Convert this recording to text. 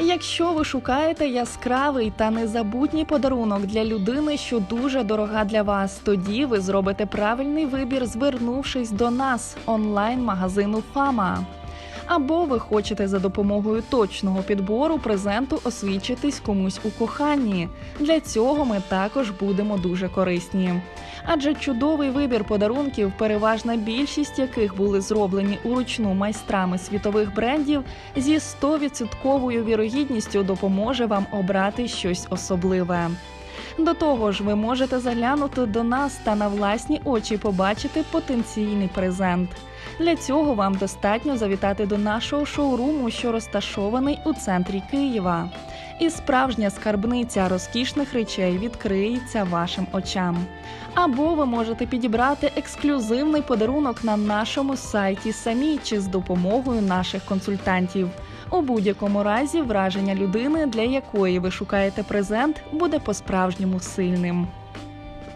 Якщо ви шукаєте яскравий та незабутній подарунок для людини, що дуже дорога для вас, тоді ви зробите правильний вибір, звернувшись до нас онлайн-магазину Фама. Або ви хочете за допомогою точного підбору презенту освідчитись комусь у коханні. Для цього ми також будемо дуже корисні. Адже чудовий вибір подарунків, переважна більшість яких були зроблені уручну майстрами світових брендів, зі 100% вірогідністю допоможе вам обрати щось особливе. До того ж, ви можете заглянути до нас та на власні очі побачити потенційний презент. Для цього вам достатньо завітати до нашого шоуруму, що розташований у центрі Києва. І справжня скарбниця розкішних речей відкриється вашим очам. Або ви можете підібрати ексклюзивний подарунок на нашому сайті самі чи з допомогою наших консультантів. У будь-якому разі враження людини, для якої ви шукаєте презент, буде по-справжньому сильним.